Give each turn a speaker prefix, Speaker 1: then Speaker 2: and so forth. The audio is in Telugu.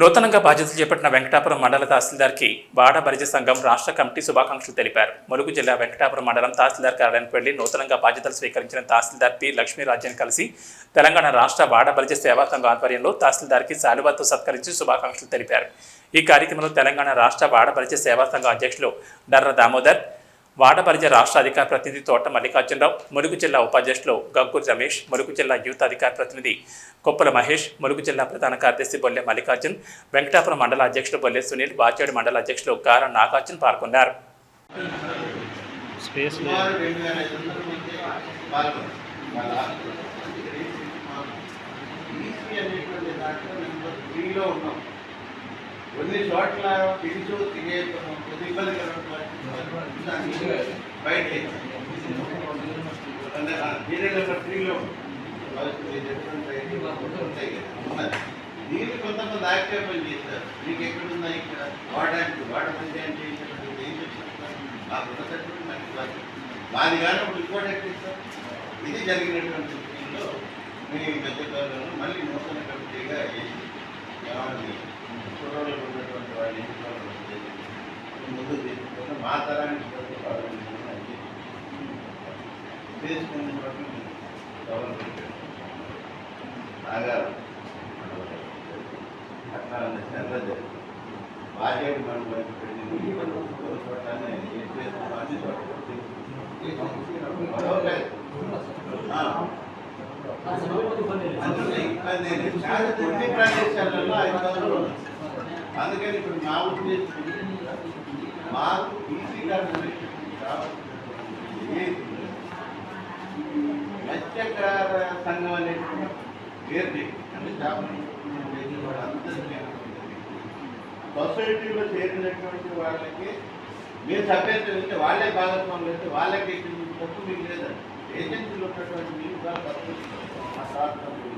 Speaker 1: నూతనంగా బాధ్యతలు చేపట్టిన వెంకటాపురం మండల తహసీల్దార్కి వాడ బరిజ సంఘం రాష్ట్ర కమిటీ శుభాకాంక్షలు తెలిపారు. ములుగు జిల్లా వెంకటాపురం మండలం తహసీల్దార్ కార్యాలయానికి వెళ్ళి నూతనంగా బాధ్యతలు స్వీకరించిన తహసీల్దార్ పి. లక్ష్మీరాజ్యం కలిసి తెలంగాణ రాష్ట్ర వాడ బరిజ సేవా సంఘం ఆధ్వర్యంలో తహసీల్దార్కి శాలువాతో సత్కరించి శుభాకాంక్షలు తెలిపారు. ఈ కార్యక్రమంలో తెలంగాణ రాష్ట్ర వాడ బరిజ సేవా సంఘం అధ్యక్షులు డర్ర దామోదర్ వాడపరిచ రాష్ట్ర అధికార ప్రతినిధి తోట మల్లికార్జునరావు ములుగు జిల్లా ఉపాధ్యక్షులు గంగూర్ రమేష్ ములుగు జిల్లా యూత్ అధికార ప్రతినిధి కొప్పుల మహేష్ ములుగు జిల్లా ప్రధాన కార్యదర్శి బొల్లె మల్లికార్జున్ వెంకటాపురం మండల అధ్యక్షులు బొల్లె సునీల్ వాచేడు మండల అధ్యక్షులు గార నాగార్జున్ పాల్గొన్నారు.
Speaker 2: కొన్ని చోట్ల తిరిచు తిరిగే కొద్ది ఇబ్బందికరమైనటువంటి బయట దీని నెంబర్ త్రీలో దీన్ని కొంతమంది ఆక్షేపం చేస్తారు మీకు ఎక్కడుందా ఇక్కడ వాడడానికి వాడమంది అంటే ఏంటంటే ఏం చెప్తున్నారు మాకు ఉన్నటువంటి మనకి కాదు. మాది కానీ ఇప్పుడు ఇంకోటి ఎక్కిస్తారు ఇది జరిగినటువంటి విషయంలో మీ మధ్యకాలంలో మళ్ళీ నూతన కమిటీగా ఏమని కుర్రోళ్ళు ఉన్నటువంటి వాళ్ళ ఇంట్లో ముందు తీసుకుంటే మా తరానికి నాగారు. అట్లా చంద్రజ బాజేడు మనం వైపు పెట్టింది చోటనే అన్ని అందుకని ఇప్పుడు మా ఉద్దేశం మాకు ఈసీ మత్స్యకార సంఘం అనేటువంటి పేరు అంటే చేపలు పట్టుకునే వాళ్ళందరికీ సొసైటీలో చేరినటువంటి వాళ్ళకి మీరు సభ్యత్వం ఇస్తే వాళ్ళే భాగస్వాములు అయితే వాళ్ళకి తప్పు మీకు లేదండి ఏజెన్సీలు ఉన్నటువంటి మీరు కూడా తప్పు ఆ సార్ తప్పు